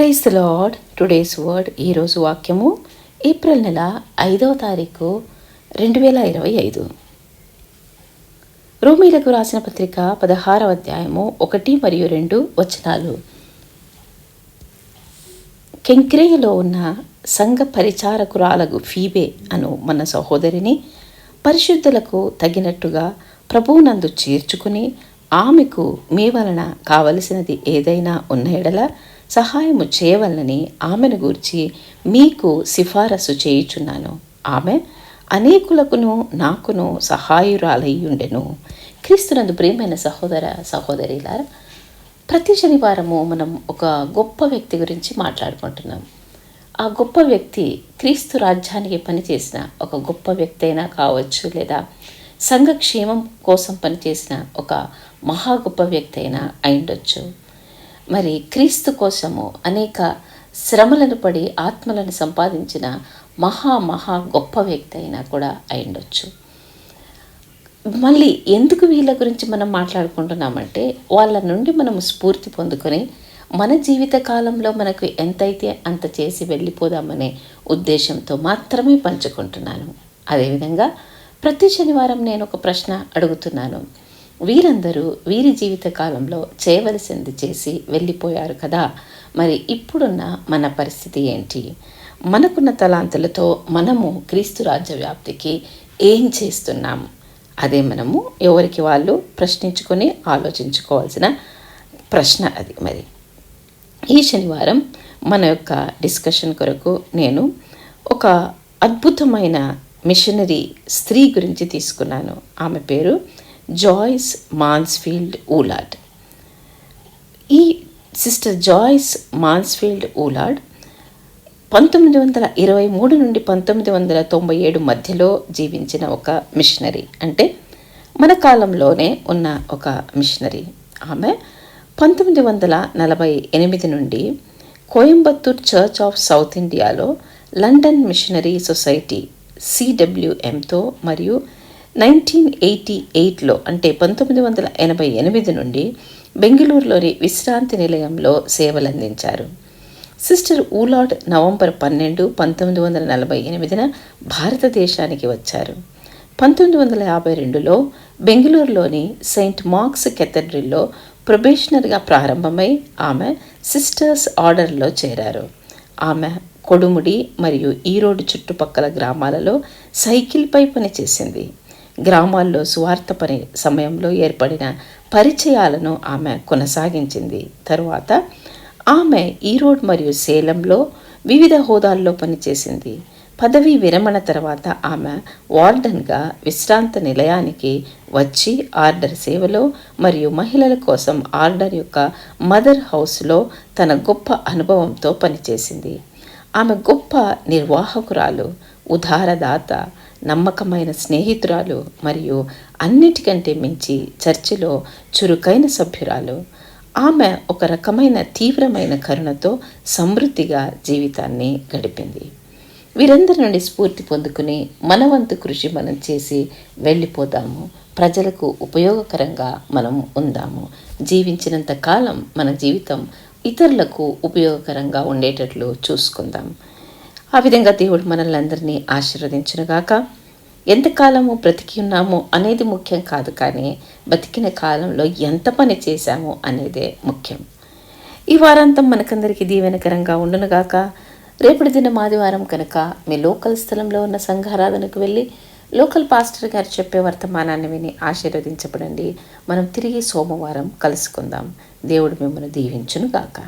Praise lord. Lord today's word ఈరోజు వాక్యము April నెల ఐదవ తారీఖు రెండు వేల ఇరవై ఐదు. రోమీలకు రాసిన పత్రిక పదహారవ అధ్యాయము ఒకటి మరియు రెండు వచనాలు. కెంక్రేయలో ఉన్న సంఘ పరిచారకురాలకు ఫీబే అను మన సహోదరిని పరిశుద్ధులకు తగినట్టుగా ప్రభువునందు చేర్చుకుని ఆమెకు మీ వలన కావలసినది ఏదైనా ఉన్న ఎడల సహాయము చేయవలనని ఆమెను గూర్చి మీకు సిఫారసు చేయుచున్నాను. ఆమె అనేకులకును నాకును సహాయురాలై ఉండెను క్రీస్తునందు ప్రియమైన సహోదర సహోదరిలారా ప్రతి శనివారము మనం ఒక గొప్ప వ్యక్తి గురించి మాట్లాడుకుంటున్నాం. ఆ గొప్ప వ్యక్తి క్రీస్తు రాజ్యానికి పనిచేసిన ఒక గొప్ప వ్యక్తి అయినా కావచ్చు లేదా సంఘక్షేమం కోసం పనిచేసిన ఒక మహా గొప్ప వ్యక్తి అయినా అయిండొచ్చు మరి క్రీస్తు కోసము అనేక శ్రమలను పడి ఆత్మలను సంపాదించిన మహా మహా గొప్ప వ్యక్తి అయినా కూడా అయిండొచ్చు మళ్ళీ ఎందుకు వీళ్ళ గురించి మనం మాట్లాడుకుంటున్నామంటే వాళ్ళ నుండి మనం స్ఫూర్తి పొందుకొని మన జీవిత కాలంలో మనకు ఎంతైతే అంత చేసి వెళ్ళిపోదామనే ఉద్దేశంతో మాత్రమే పంచుకుంటున్నాను. అదేవిధంగా ప్రతి శనివారం నేను ఒక ప్రశ్న అడుగుతున్నాను. వీరందరూ వీరి జీవిత కాలంలో చేయవలసింది చేసి వెళ్ళిపోయారు కదా. మరి ఇప్పుడున్న మన పరిస్థితి ఏంటి? మనకున్న తలాంతులతో మనము క్రీస్తు రాజ్య వ్యాప్తికి ఏం చేస్తున్నాం? అదే మనము ఎవరికి వాళ్ళు ప్రశ్నించుకొని ఆలోచించుకోవాల్సిన ప్రశ్న అది మరి. ఈ శనివారం మన యొక్క డిస్కషన్ కొరకు నేను ఒక అద్భుతమైన మిషనరీ స్త్రీ గురించి తీసుకున్నాను. ఆమె పేరు జాయిస్ మాన్స్ఫీల్డ్ ఊలాడ్ ఈ సిస్టర్ జాయిస్ మాన్స్ఫీల్డ్ ఊలాడ్ పంతొమ్మిది వందల ఇరవై మూడు నుండి పంతొమ్మిది వందల తొంభై ఏడు మధ్యలో జీవించిన ఒక మిషనరీ అంటే మన కాలంలోనే ఉన్న ఒక మిషనరీ ఆమె పంతొమ్మిది వందల నలభై ఎనిమిది నుండి కోయంబత్తూర్ చర్చ్ ఆఫ్ సౌత్ ఇండియాలో లండన్ మిషనరీ సొసైటీ సిడబ్ల్యూఎంతో మరియు నైన్టీన్ ఎయిటీ ఎయిట్లో అంటే పంతొమ్మిది వందల ఎనభై ఎనిమిది నుండి బెంగళూరులోని విశ్రాంతి నిలయంలో సేవలందించారు. సిస్టర్ ఊలాడ్ నవంబర్ పన్నెండు పంతొమ్మిది వందల నలభై ఎనిమిదిన భారతదేశానికి వచ్చారు. పంతొమ్మిది వందల యాభై రెండులో బెంగళూరులోని సెయింట్ మార్క్స్ కెథడ్రిల్లో ప్రొబేషనర్గా ప్రారంభమై ఆమె సిస్టర్స్ ఆర్డర్లో చేరారు. ఆమె కొడుముడి మరియు ఈరోడ్ చుట్టుపక్కల గ్రామాలలో సైకిల్పై పనిచేసింది. గ్రామాల్లో సువార్త పని సమయంలో ఏర్పడిన పరిచయాలను ఆమె కొనసాగించింది. తరువాత ఆమె ఈరోడ్ మరియు సేలంలో వివిధ హోదాల్లో పనిచేసింది. పదవీ విరమణ తర్వాత ఆమె వార్డన్గా విశ్రాంత నిలయానికి వచ్చి ఆర్డర్ సేవలో మరియు మహిళల కోసం ఆర్డర్ యొక్క మదర్ హౌస్లో తన గొప్ప అనుభవంతో పనిచేసింది. ఆమె గొప్ప నిర్వాహకురాలు ఉదారదాత నమ్మకమైన స్నేహితురాలు మరియు అన్నిటికంటే మించి చర్చిలో చురుకైన సభ్యురాలు. ఆమె ఒక రకమైన తీవ్రమైన కరుణతో సమృద్ధిగా జీవితాన్ని గడిపింది. వీరందరి నుండి స్ఫూర్తి పొందుకుని మనవంతు కృషి మనం చేసి వెళ్ళిపోదాము ప్రజలకు ఉపయోగకరంగా మనం ఉందాము. జీవించినంత కాలం మన జీవితం ఇతరులకు ఉపయోగకరంగా ఉండేటట్లు చూసుకుందాం. ఆ విధంగా దేవుడు మనల్ని అందరినీ ఆశీర్వదించునుగాక. ఎంతకాలము బ్రతికి ఉన్నాము అనేది ముఖ్యం కాదు కానీ బతికిన కాలంలో ఎంత పని చేశాము అనేదే ముఖ్యం. ఈ వారాంతం మనకందరికీ దీవెనకరంగా ఉండునుగాక. రేపటి దినం ఆదివారం కనుక మీ లోకల్ స్థలంలో ఉన్న సంఘారాధనకు వెళ్ళి లోకల్ పాస్టర్ గారు చెప్పే వర్తమానాన్ని విని ఆశీర్వదించబడండి. మనం తిరిగి సోమవారం కలుసుకుందాం. దేవుడు మిమ్మల్ని దీవించునుగాక.